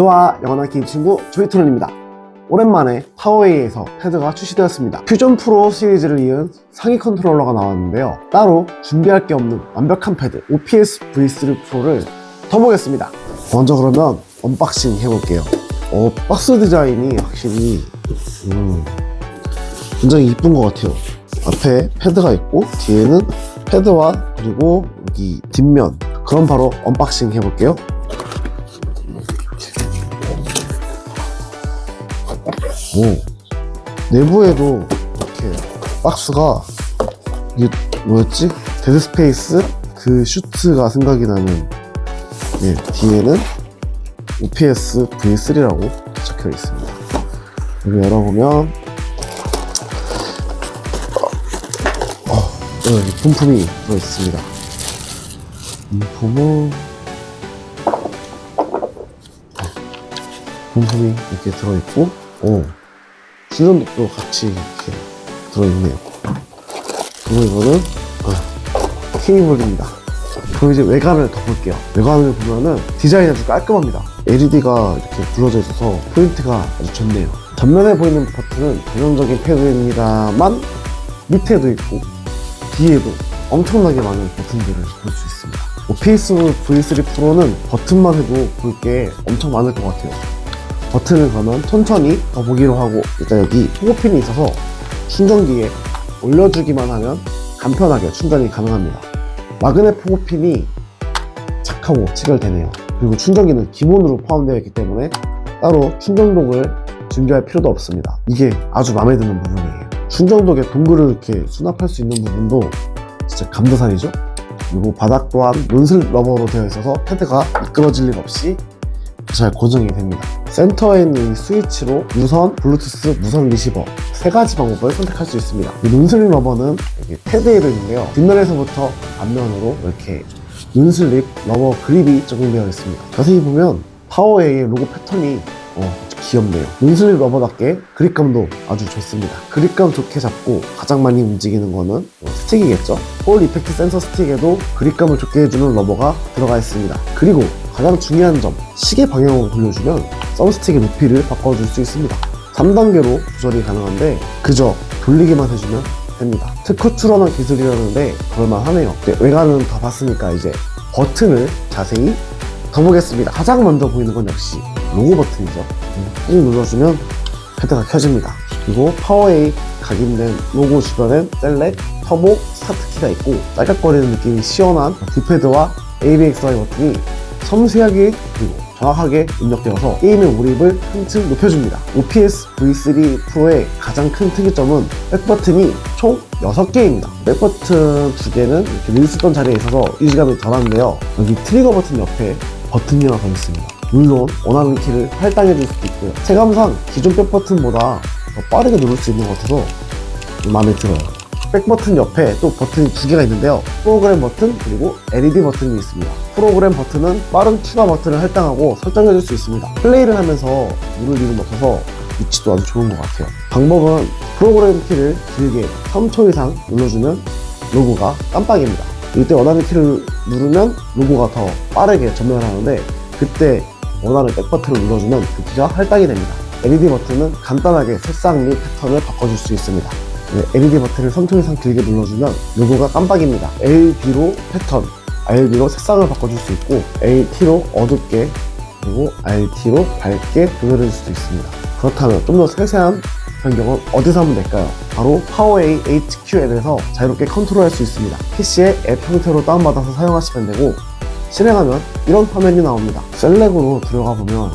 좋아 영원한 게임 친구 조이트론입니다. 오랜만에 파워웨이에서 패드가 출시되었습니다. 퓨전 프로 시리즈를 이은 상위 컨트롤러가 나왔는데요. 따로 준비할 게 없는 완벽한 패드 OPS V3 프로를 더보겠습니다. 먼저 그러면 언박싱 해볼게요. 어, 박스 디자인이 확실히 음, 굉장히 이쁜 것 같아요. 앞에 패드가 있고 뒤에는 패드와 그리고 여기 뒷면. 그럼 바로 언박싱 해볼게요 오 내부에도 이렇게 박스가 이게 뭐였지? 데드스페이스 그 슈트가 생각이 나는 예, 뒤에는 OPS V3라고 적혀 있습니다. 여기 열어보면 어, 어, 여기 분품이 들어 있습니다. 분품은 분품이 이렇게 들어 있고, 오 충전도 같이 이렇게 들어 있네요. 그리고 이거는 아, 케이블입니다. 그럼 이제 외관을 더 볼게요. 외관을 보면은 디자인이 아주 깔끔합니다. LED가 이렇게 굴러져 있어서 포인트가 아주 좋네요. 전면에 보이는 버튼은 전형적인 패드입니다만 밑에도 있고 뒤에도 엄청나게 많은 버튼들을 볼 수 있습니다. OPS V3 프로는 버튼만 해도 볼 게 엄청 많을 것 같아요. 버튼을 가면 천천히 더 보기로 하고 일단 여기 호흡핀이 있어서 충전기에 올려주기만 하면 간편하게 충전이 가능합니다. 마그넷 포고핀이 착하고 체결되네요. 그리고 충전기는 기본으로 포함되어 있기 때문에 따로 충전독을 준비할 필요도 없습니다. 이게 아주 마음에 드는 부분이에요. 충전독에 동글을 이렇게 수납할 수 있는 부분도 진짜 감도산이죠. 그리고 바닥 또한 논슬 러버로 되어 있어서 패드가 미끄러질 일 없이 잘 고정이 됩니다. 센터에 있는 이 스위치로 무선, 블루투스, 무선 리시버 세 가지 방법을 선택할 수 있습니다. 이 논슬립 러버는 여기 패드에도 있는데요. 뒷면에서부터 앞면으로 이렇게 논슬립 러버 그립이 적용되어 있습니다. 자세히 보면 파워웨이의 로고 패턴이 어, 귀엽네요. 논슬립 러버답게 그립감도 아주 좋습니다. 그립감 좋게 잡고 가장 많이 움직이는 거는 어, 스틱이겠죠. 홀 이펙트 센서 스틱에도 그립감을 좋게 해주는 러버가 들어가 있습니다. 그리고 가장 중요한 점, 시계 방향으로 돌려주면 썸스틱의 높이를 바꿔줄 수 있습니다. 3단계로 조절이 가능한데 그저 돌리기만 해주면 됩니다. 특허 출원한 기술이라는데 그럴만하네요. 네, 외관은 다 봤으니까 이제 버튼을 자세히 더 보겠습니다. 가장 먼저 보이는 건 역시 로고 버튼이죠. 꾹 눌러주면 패드가 켜집니다. 그리고 파워웨이 각인된 로고 주변엔 셀렉, 터보, 스타트 키가 있고 딸깍거리는 느낌이 시원한 D패드와 ABXY 버튼이 섬세하게 그리고 정확하게 입력되어서 게임의 몰입을 한층 높여줍니다. OPS V3 프로의 가장 큰 특이점은 백버튼이 총 6개입니다. 백버튼 2개는 이렇게 늘 쓰던 자리에 있어서 유지감이 덜한데요. 여기 트리거 버튼 옆에 버튼이 하나 더 있습니다. 물론 원하는 키를 할당해 줄 수도 있고요. 체감상 기존 백버튼보다 더 빠르게 누를 수 있는 것 같아서 마음에 들어요. 백 버튼 옆에 또 버튼이 두 개가 있는데요. 프로그램 버튼 그리고 LED 버튼이 있습니다. 프로그램 버튼은 빠른 추가 버튼을 할당하고 설정해 줄 수 있습니다. 플레이를 하면서 누를 일은 없어서 위치도 아주 좋은 것 같아요. 방법은 프로그램 키를 길게 3초 이상 눌러주면 로고가 깜빡입니다. 이때 원하는 키를 누르면 로고가 더 빠르게 전면을 하는데 그때 원하는 백버튼을 눌러주면 그 키가 할당이 됩니다. LED 버튼은 간단하게 색상 및 패턴을 바꿔줄 수 있습니다. 네, LED 버튼을 3초 이상 길게 눌러주면 로고가 깜빡입니다. LB로 패턴, RB로 색상을 바꿔줄 수 있고 LT로 어둡게 그리고 RT로 밝게 조절해 줄 수도 있습니다. 그렇다면 좀 더 세세한 변경은 어디서 하면 될까요? 바로 파워웨이 HQ 앱에서 자유롭게 컨트롤할 수 있습니다. PC에 앱 형태로 다운받아서 사용하시면 되고 실행하면 이런 화면이 나옵니다. 셀렉으로 들어가 보면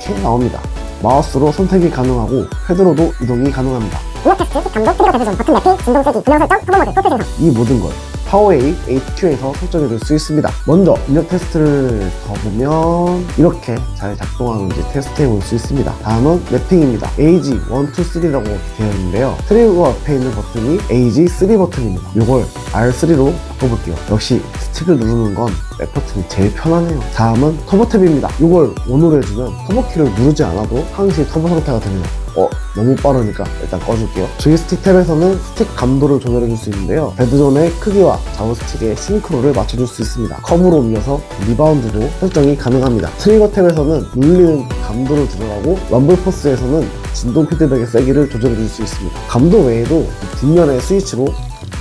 이렇게 나옵니다. 마우스로 선택이 가능하고 패드로도 이동이 가능합니다. 블록 테스트, 감독, 트리거 대소전, 버튼 매핑, 진동 세기, 분명 설정, 터보 모드, 토트 생성. 이 모든 걸 파워웨이 HQ에서 설정해 줄수 있습니다. 먼저 입력 테스트를 더 보면 이렇게 잘 작동하는지 테스트해 볼 수 있습니다. 다음은 맵핑입니다. AG 1, 2, 3라고 되어 있는데요. 트리거 앞에 있는 버튼이 AG 3 버튼입니다. 이걸 R3로 바꿔볼게요. 역시 스틱을 누르는 건 백버튼이 제일 편하네요. 다음은 터보 탭입니다. 이걸 온으로 해주면 터보키를 누르지 않아도 항시 터보 상태가 됩니다. 어, 너무 빠르니까 일단 꺼줄게요. 조이스틱 탭에서는 스틱 감도를 조절해줄 수 있는데요. 베드존의 크기와 좌우 스틱의 싱크로를 맞춰줄 수 있습니다. 컵으로 옮겨서 리바운드도 설정이 가능합니다. 트리거 탭에서는 눌리는 감도를 조절하고 럼블 포스에서는 진동 피드백의 세기를 조절해줄 수 있습니다. 감도 외에도 뒷면의 스위치로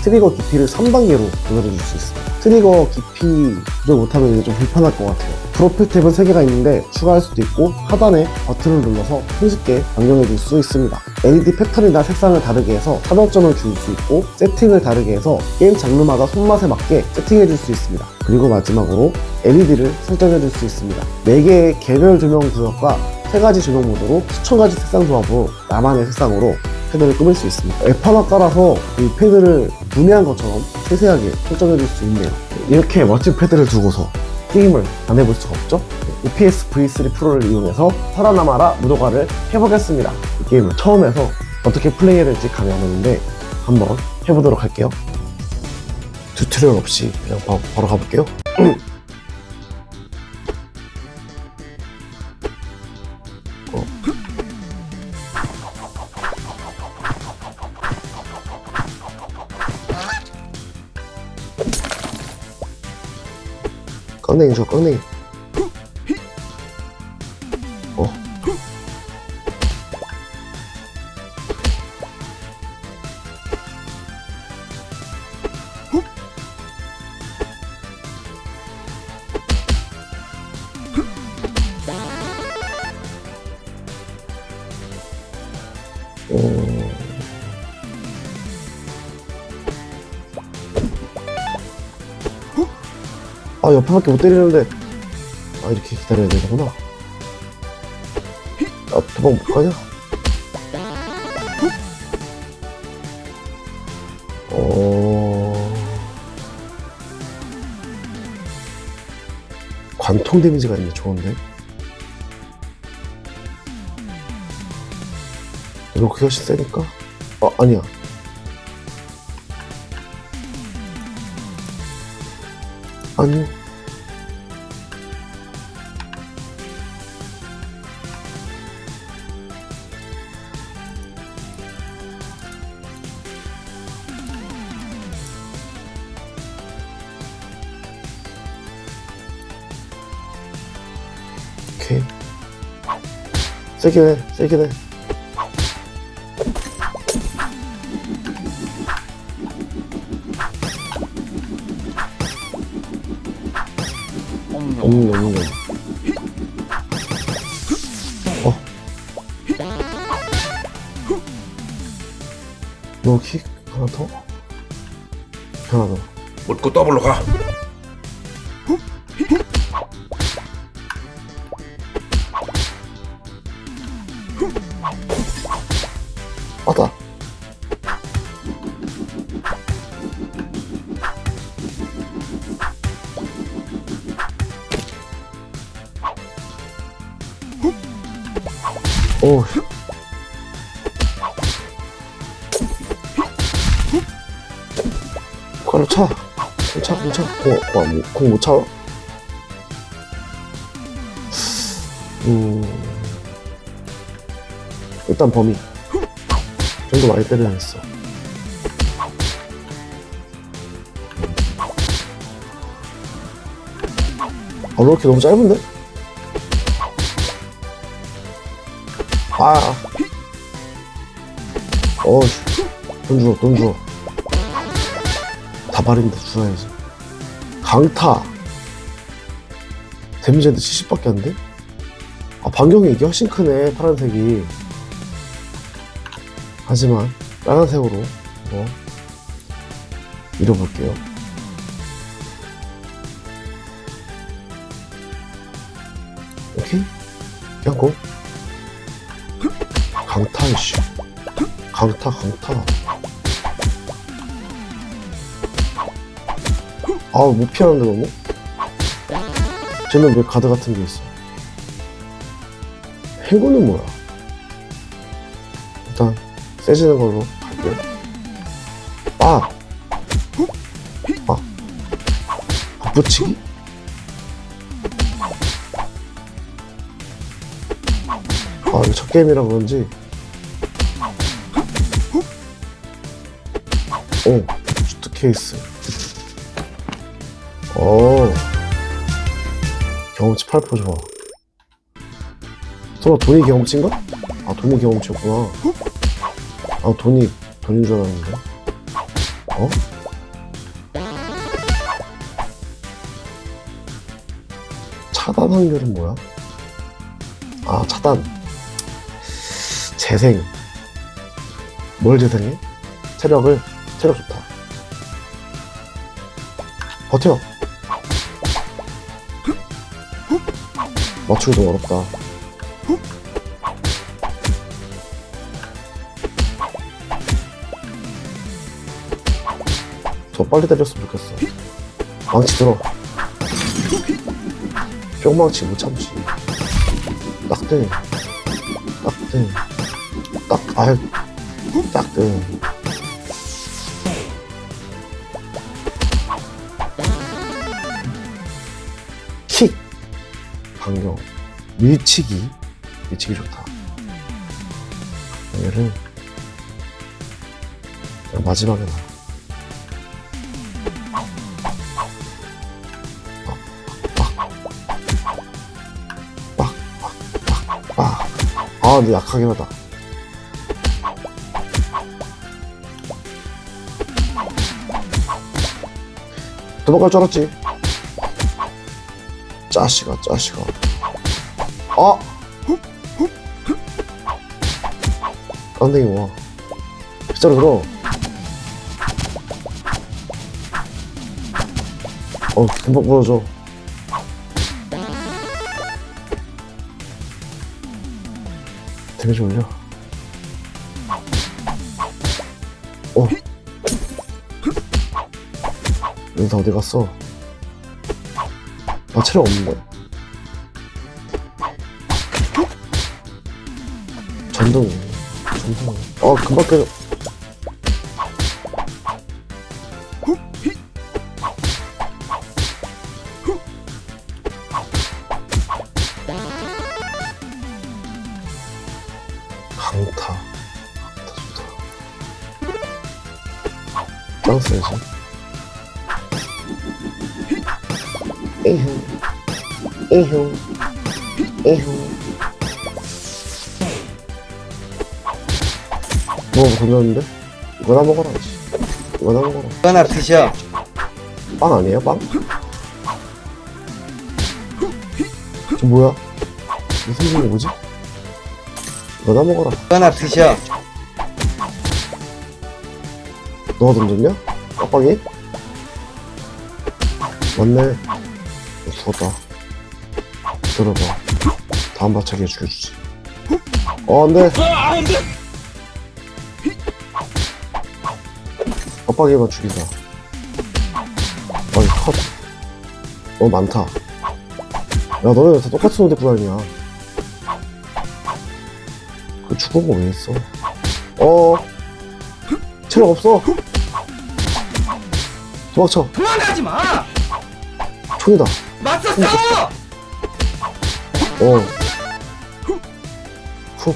트리거 깊이를 3단계로 조절해줄 수 있습니다. 트리거 깊이 조절 못하면 이게 좀 불편할 것 같아요. 프로필 탭은 3개가 있는데 추가할 수도 있고 하단에 버튼을 눌러서 손쉽게 변경해줄 수 있습니다. LED 패턴이나 색상을 다르게 해서 사정점을 줄 수 있고 세팅을 다르게 해서 게임 장르마다 손맛에 맞게 세팅해줄 수 있습니다. 그리고 마지막으로 LED를 설정해줄 수 있습니다. 4개의 개별 조명 구역과 3가지 조명 모드로 수천 가지 색상 조합으로 나만의 색상으로 패드를 꾸밀 수 있습니다. 앱 하나 깔아서 이 패드를 분해한 것처럼 세세하게 설정해줄 수 있네요. 이렇게 멋진 패드를 두고서 게임을 안 해볼 수가 없죠? OPS V3 프로를 이용해서 살아남아라 무도가를 해보겠습니다. 이 게임을 처음 해서 어떻게 플레이해야 될지 감이 안 오는데 한번 해보도록 할게요. 튜토리얼 없이 그냥 바, 바로 가볼게요. 깡냉이 줘깡 아 옆에밖에 못 때리는데. 아 이렇게 기다려야 되는구나. 아 도망 못 가냐? 어... 관통 데미지가 있네 좋은데? 이렇게 훨씬 세니까? 아 아니야 아니 오케이. 세긴 해 세긴 해 없는 없는 거 어. 너킥 하나 더? 하나 더. 묻고 더블로 가. 오. 그걸 차. 공 차, 공 차. 공, 공, 못- 공못 차. 음. 일단 범위. 좀더 많이 때려야겠어. 아, 왜 이렇게 너무 짧은데? 아. 어, 돈 주어, 돈 주어. 다발인데 주어야지. 강타. 데미지한테 70밖에 안 돼? 아, 반경이 이게 훨씬 크네, 파란색이. 하지만, 빨간색으로, 뭐, 밀어볼게요. 오케이? 그냥 고. 강타 아, 씨 강타 강타 아못 피하는데 너무 쟤는 왜 가드 같은 게 있어 행군은 뭐야 일단 세지는 걸로 갈게요 아! 아! 아 붙이기? 아 이거 첫 게임이라 그런지 오, 슈트 케이스. 오, 경험치 8% 좋아. 설마 돈이 경험치인가? 아, 돈이 경험치였구나. 아, 돈이, 돈인 줄 알았는데. 어? 차단 확률은 뭐야? 아, 차단. 재생. 뭘 재생해? 체력을, 체력 좋다. 버텨. 맞추기 좀 어렵다. 저 빨리 때렸으면 좋겠어. 망치 들어. 뿅망치 못 참지. 딱대. 딱대. 딱, 아유. 딱대. 킥. 반경. 밀치기. 밀치기 좋다. 얘를 마지막에 나. 아, 아, 근데 약하긴 하다. 도망갈 줄 알았지. 짜시가, 짜시가. 아! 깜댕이 뭐야. 빗자루 들어. 어, 금방 부러져. 데미지 올려. 어. 여기다 어디 갔어? 나 체력 없는데. 전등. 전등. 어, 금방 깨져. 에휴. 에휴. 에휴. 뭐 던졌는데? 이거나 먹어라지. 이거나 먹어라. 하나 드셔. 빵 아니에요, 빵? 저 뭐야? 이 생긴 게 뭐지? 이거나 먹어라. 하나 드셔. 너가 던졌냐? 깜빵이? 맞네. 어, 죽었다. 들어봐. 다음 바차기에 죽여주지. 어, 안 돼. 깜빵이만 죽이자. 아니, 컷. 너무 많다. 야, 너네 다 똑같은 옷 입고 다니냐. 그 죽은 거 왜 있어? 어, 체력 없어. 도망쳐. 도망가지 마. 총이다. 맞서 싸워. 어. 훅.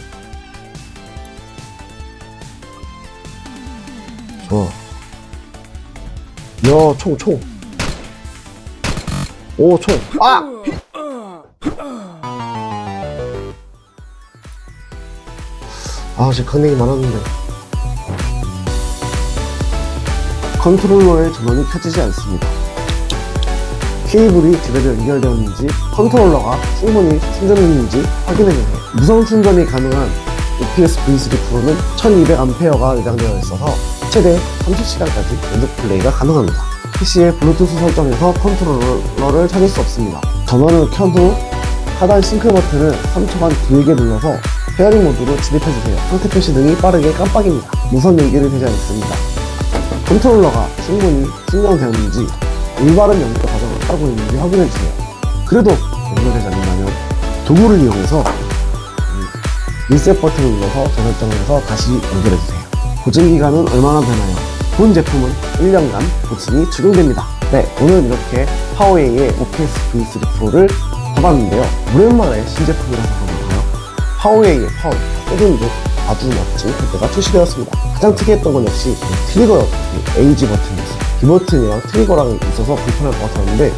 좋아. 야, 총, 총. 오, 총. 아! 아, 제 강냉이 많았는데. 컨트롤러의 전원이 켜지지 않습니다. 케이블이 제대로 연결되었는지 컨트롤러가 충분히 충전했는지 확인해주세요. 무선 충전이 가능한 OPS V3 프로는 1200A가 내장되어 있어서 최대 30시간까지 연속 플레이가 가능합니다. PC의 블루투스 설정에서 컨트롤러를 찾을 수 없습니다. 전원을 켠후 하단 싱크 버튼을 3초간 길게 눌러서 페어링 모드로 진입해주세요. 상태 표시 등이 빠르게 깜빡입니다. 무선 연결이 되지 않습니다. 컨트롤러가 충분히 충전되었는지 올바른 연결 따르고 있는지 확인해 주세요. 그래도 연결되지 않는다면 도구를 이용해서 이 리셋 버튼을 눌러서 재설정을 해서 다시 연결해 주세요. 보증 기간은 얼마나 되나요? 본 제품은 1년간 보증이 적용됩니다. 네, 오늘 이렇게 파워웨이의 OPS V3 프로를 봐봤는데요. 오랜만에 신제품이라서 그런가요? 파워웨이의 파워, 듯 아주 멋진 패드가 출시되었습니다. 가장 특이했던 건 역시 이 트리거 에이지 버튼이었어요. 이 버튼이랑 트리거랑 있어서 불편할 것 같았는데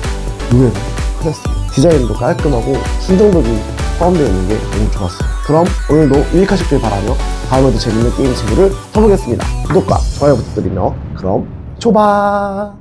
의외로 편했습니다. 디자인도 깔끔하고 순정적인 포함되어 있는 게 너무 좋았어요. 그럼 오늘도 유익하셨길 바라며 다음에도 재밌는 게임 친구를 쳐보겠습니다. 구독과 좋아요 부탁드리며 그럼 초바